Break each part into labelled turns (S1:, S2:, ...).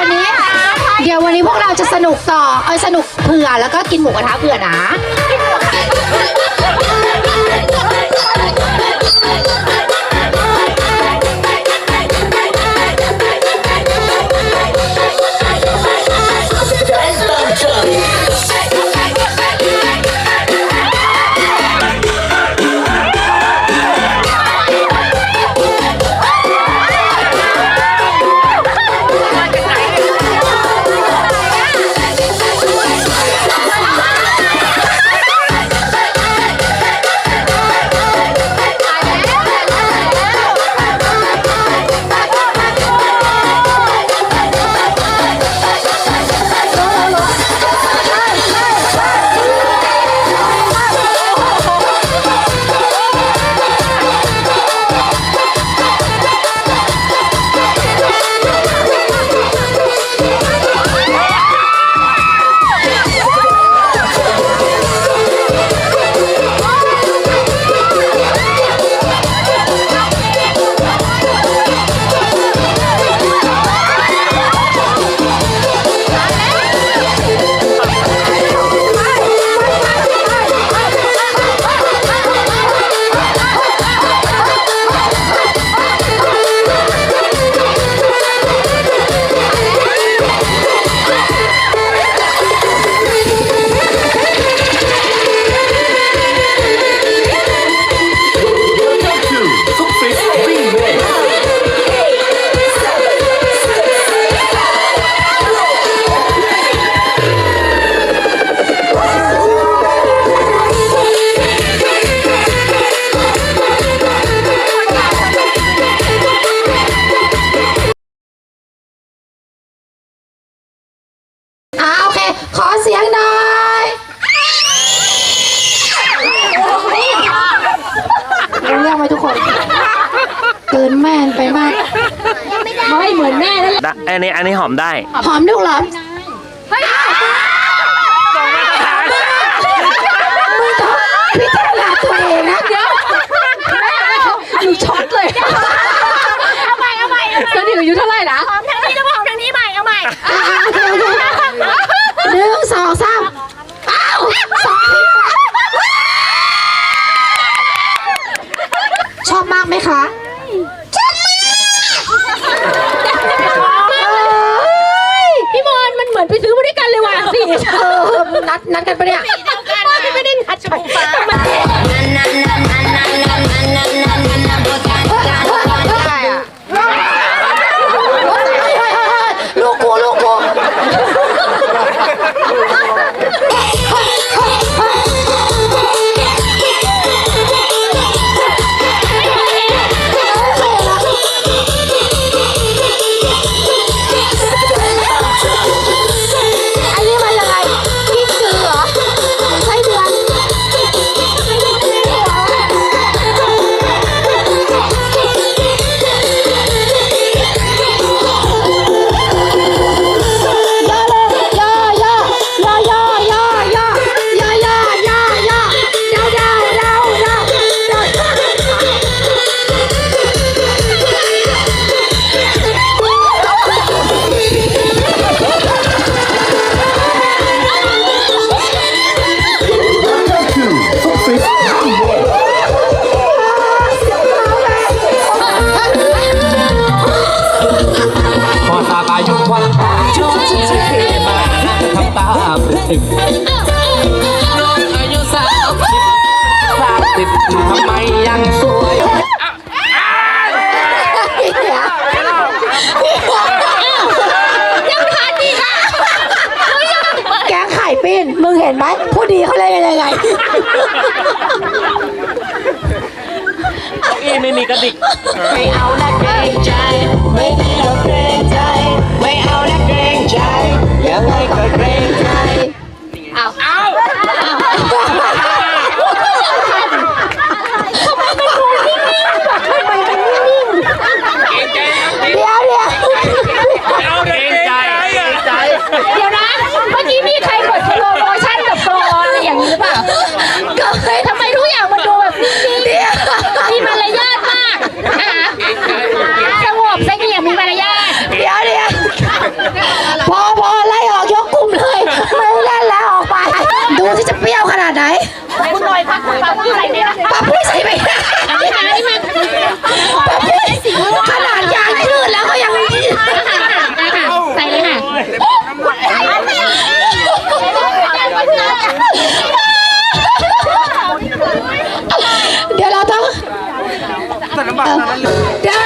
S1: วั
S2: น
S3: นี้ เดี๋ยววันนี้พวกเราจะสนุกต่อ เออสนุกเผื่อแล้วก็กินหมูกระทะเผื่อนะอ่ อันนี้อันนี้ห
S1: อมได้
S3: หอมดุกเหรอมึงต้องพิจารณาตัวเองนะเดี๋ยวหนูช็อตเลย
S2: เอาใหม่เอาใหม่เอาใหม่
S3: ตอนนี้อายุเท่าไหร่นะ
S2: ป
S3: รึ
S4: กถึงน้องอายุสามสิบสามสิบทำไมยังสวย
S3: แกงไข่ปิ้นมึงเห็นไหมผู้ดีเขาเล่นกันยังไง
S1: อีไม่มีกระดิก
S3: ไม่เอาละเกรงใจไม่ เปรี้ยว
S1: ขนา
S2: ดไหนคุณลอยพั
S3: กคุ
S2: ณปับ
S5: ผู้ใส่ไม่ได
S6: ปับผู้ใส่ไม่ได้อันปันมาปรัขนาดยางยื
S3: ดแล้วก็
S6: ยังยืดใส่เล
S7: ยค่ะใส่ไม่ได้เดี๋ยวเราต้อง
S3: เดี๋
S8: ย
S3: ว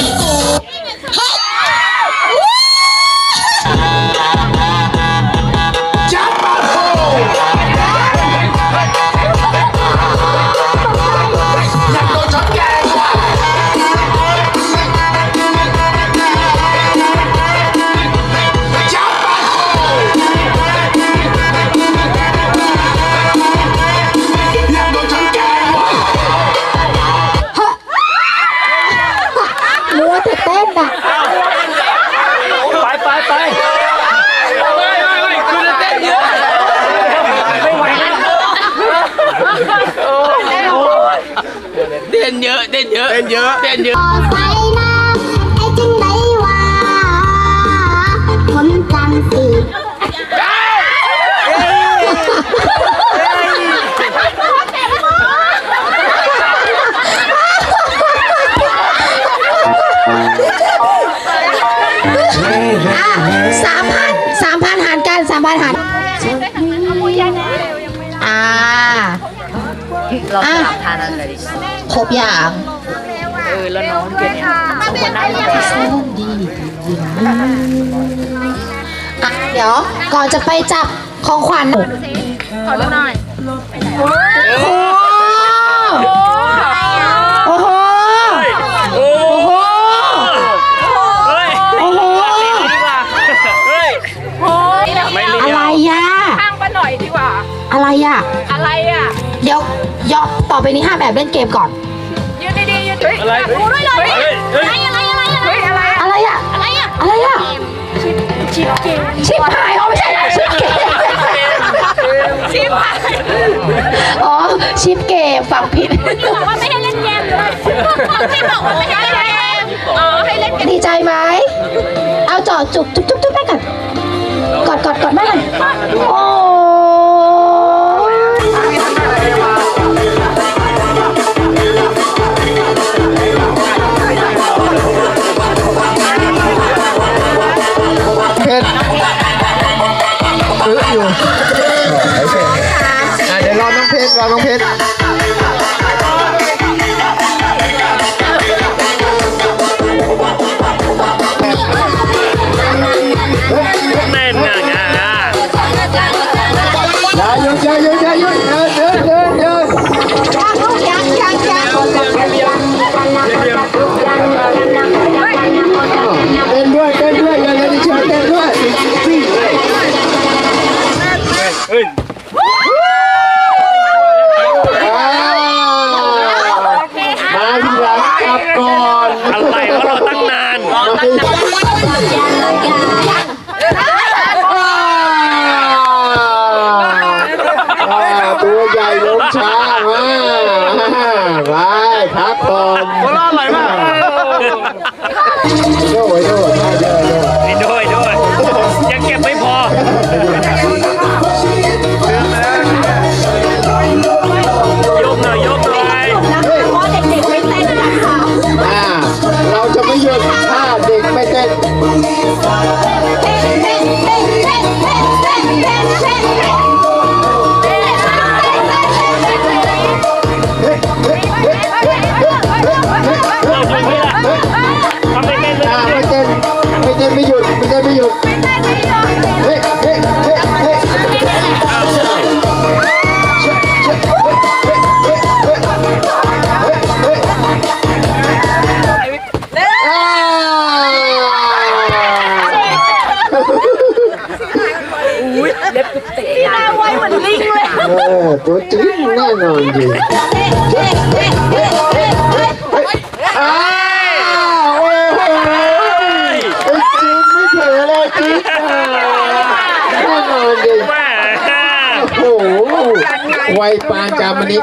S3: ส สิสามพันสามพันหารกันสามพันหารอ่าเราสามพันอะไรครบอย่าง เออแล้วน้องเกเนี่ยต้องคนนั่งดีอะเดี๋ยวก่อนจะไปจับของขวัญขอดูหน่อยโอ้โหโอ้โห
S1: โอ้
S3: โอ้โห
S1: เฮ้ย
S3: โอ้โห
S1: ดีกว่า เฮ้ย ไม่เลี้
S3: อะ
S1: ย
S3: ไร
S1: ว
S3: อะ
S5: ข้างป้าหน่อยดีกว่า
S3: อะไรอะ
S5: อะไรอะ
S3: เดี๋ยวยอมต่อไปนี้ห้ามแอบเล่นเกมก่อน
S5: ยืนดีๆยืนเฮ้ย
S1: อะไร
S5: ดูด้วยเลย
S1: เฮ้ยเฮ้ย
S5: อะไรอะไรอะไรเฮ้ยอะไร
S3: อะไรอะ
S5: อะไรอะ
S3: อะไรอะ
S5: ชิปเกม
S3: ชิปหายอ๋อไม่ใช่นะชิปเกม
S5: ชิปหาย
S3: อ๋อชิปเกมฟังผิด
S5: นี่บอกว่าไม่ให้เล่นเกมเลยนี่บอกว่าไม่ให้เล่นเกมอ๋อให้เล่นเกม
S3: ดีใจไหมเอาจอดจุบจุบจุบจุบแม่กันกอดกอดกอดแม่กันโอ้
S9: ตัวจริงแน่นอนดีอ้ไอ้จริงไม่เผลอเลยจริงแน่นอน
S1: ดี
S9: โอ้โหไวปานจามนิ
S2: ก